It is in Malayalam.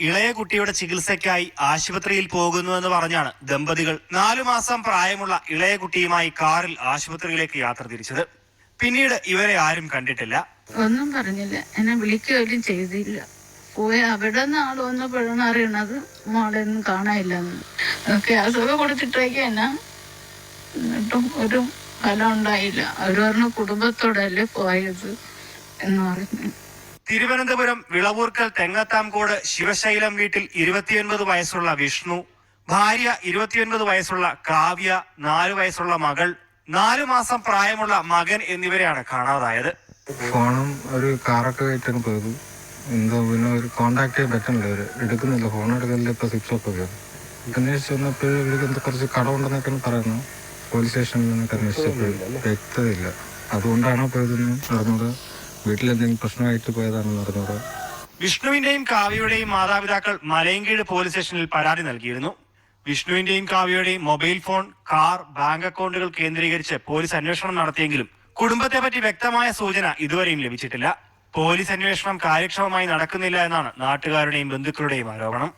ഇളയ കുട്ടിയുടെ ചികിത്സയ്ക്കായി ആശുപത്രിയിൽ പോകുന്നുവെന്ന് പറഞ്ഞാണ് ദമ്പതികൾ നാലു മാസം പ്രായമുള്ള ഇളയ കുട്ടിയുമായി കാറിൽ ആശുപത്രിയിലേക്ക് യാത്ര തിരിച്ചത്. പിന്നീട് ഇവരെ ആരും കണ്ടിട്ടില്ല. ഒന്നും പറഞ്ഞില്ല. എന്നെ വിളിക്കുകയും ചെയ്തില്ല. പോയി അവിടെ നിന്ന് ആൾ വന്നപ്പോഴാണ് അറിയണത്. മോളെ ഒന്നും കാണാനില്ലെന്ന്. ഗ്യാസൊക്കെ കൊടുത്തിട്ടേക്ക് എന്നാ. എന്നിട്ടും ഒരു ഫലം ഉണ്ടായില്ല. അവർ പറഞ്ഞു കുടുംബത്തോടല്ലേ പോയത് എന്ന് പറഞ്ഞു. തിരുവനന്തപുരം വിളവൂർക്കൽ തെങ്ങത്താംകോട് ശിവശൈലം വീട്ടിൽ ഇരുപത്തിയൊൻപത് വയസ്സുള്ള വിഷ്ണു ഭാര്യ ഇരുപത്തിയൊൻപത് വയസ്സുള്ള കാവ്യ നാലു വയസ്സുള്ള മകൾ നാലു മാസം പ്രായമുള്ള മകൻ എന്നിവരെയാണ് കാണാതായത്. ഫോണും ഒരു കാറൊക്കെ ആയിട്ടാണ് പോയത്. എന്തോ പിന്നെ ഒരു കോണ്ടാക്ട് ചെയ്യാൻ പറ്റുന്നില്ല അവർ എടുക്കുന്നില്ല. ഫോൺ എടുക്കുന്നില്ല. ഇപ്പൊ സ്വിച്ച് ഓഫ് ഒക്കെ അന്വേഷിച്ച് വന്നപ്പോഴും ഇവർക്ക് കുറച്ച് കടമുണ്ടെന്നൊക്കെയാണ് പറയുന്നു. പോലീസ് സ്റ്റേഷനിൽ നിന്നൊക്കെ അന്വേഷിച്ചപ്പോഴും വ്യക്തതയില്ല. അതുകൊണ്ടാണോ പോയതെന്ന് അറിഞ്ഞൂടാ. വീട്ടിലെന്തെങ്കിലും പ്രശ്നമായിട്ട് പോയതാണെന്ന് പറഞ്ഞത് വിഷ്ണുവിന്റെയും കാവ്യയുടെയും മാതാപിതാക്കൾ മലയങ്കീഴ് പോലീസ് സ്റ്റേഷനിൽ പരാതി നൽകിയിരുന്നു. വിഷ്ണുവിന്റെയും കാവ്യയുടെയും മൊബൈൽ ഫോൺ കാർ ബാങ്ക് അക്കൗണ്ടുകൾ കേന്ദ്രീകരിച്ച് പോലീസ് അന്വേഷണം നടത്തിയെങ്കിലും കുടുംബത്തെ പറ്റി വ്യക്തമായ സൂചന ഇതുവരെയും ലഭിച്ചിട്ടില്ല. പോലീസ് അന്വേഷണം കാര്യക്ഷമമായി നടക്കുന്നില്ല എന്നാണ് നാട്ടുകാരുടെയും ബന്ധുക്കളുടെയും ആരോപണം.